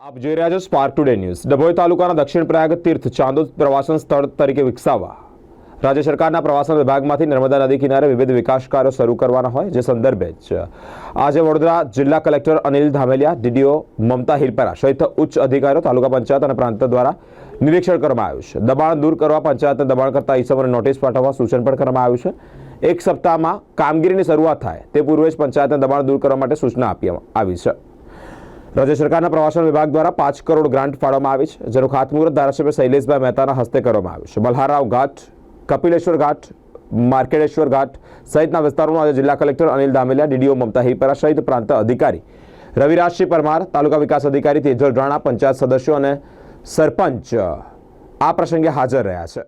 આપ જોઈ રહ્યા છો સ્પાર્ક ટુડે ન્યૂઝ ડભોઈ તાલુકાના દક્ષિણ પ્રયાગ તીર્થ ચાંદોદ પ્રવાસન સ્થળ તરીકે વિકસાવવા. રાજ્ય સરકારના પ્રવાસન વિભાગમાંથી નર્મદા નદી કિનારે વિવિધ વિકાસ કાર્યો શરૂ કરવાના હોય જે સંદર્ભે જ. આજે વડોદરા જિલ્લા કલેક્ટર અનિલ ધામેલિયા, ડીડીઓ મમતા હિરપરા સહિત ઉચ્ચ અધિકારીઓ તાલુકા પંચાયત અને પ્રાંત દ્વારા નિરીક્ષણ કરવામાં આવ્યું છે. દબાણ દૂર કરવા પંચાયતને દબાણ કરતા ઈસમોને નોટિસ પાઠવવા સૂચન પણ કરવામાં આવ્યું છે. એક સપ્તાહમાં કામગીરીની શરૂઆત થાય તે પૂર્વે જ પંચાયતને દબાણ દૂર કરવા માટે સૂચના આપવામાં આવી છે. રાજ્ય સરકારના પ્રવાસન વિભાગ દ્વારા પાંચ કરોડ ગ્રાન્ટ ફાળવવામાં આવી છે, જેનું ખાતમુહૂર્ત ધારાસભ્ય શૈલેષભાઈ મહેતાના હસ્તે કરવામાં આવ્યું છે. બલહારાવ ઘાટ, કપિલેશ્વર ઘાટ, માર્કેડેશ્વર ઘાટ સહિતના વિસ્તારોમાં આજે જિલ્લા કલેક્ટર અનિલ દામેલિયા ડીડીઓ મમતા હિરપરા સહિત પ્રાંત અધિકારી. રવિરાજસિંહ પરમાર, તાલુકા વિકાસ અધિકારી, તેજલ રાણા, પંચાયત સદસ્યો અને સરપંચ આ પ્રસંગે હાજર રહ્યા છે.